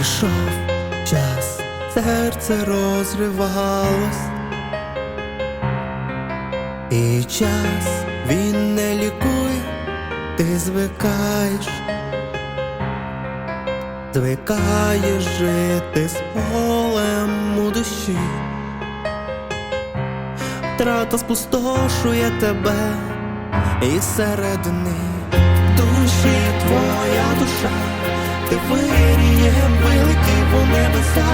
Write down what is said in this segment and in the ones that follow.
йшов час, серце розривалось, і час він не лікує, ти звикаєш, звикаєш жити з полем у душі, втрата спустошує тебе і середини душі ти виріє великий по небеса,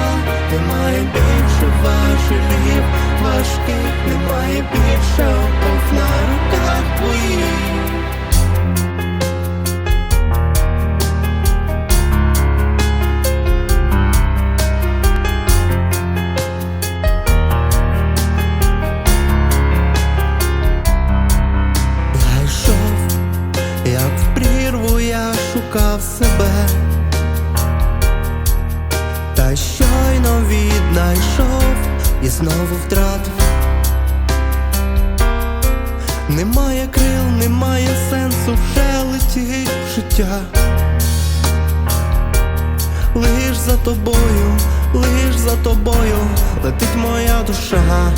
немає більше важелів важких, немає більше шукав себе, та щойно віднайшов і знову втратив. Немає крил, немає сенсу вже летіть в життя. Лиш за тобою, лиш за тобою летить моя душа.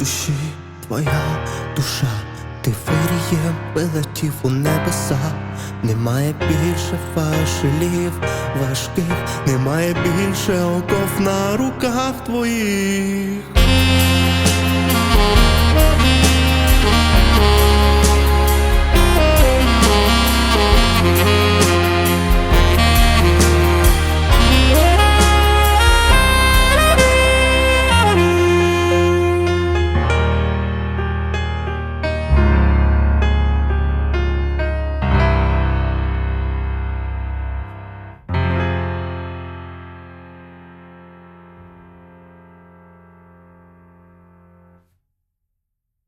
Душі твоя душа, ти вирієм вилетів у небеса, немає більше фашилів важких, немає більше оков на руках твоїх.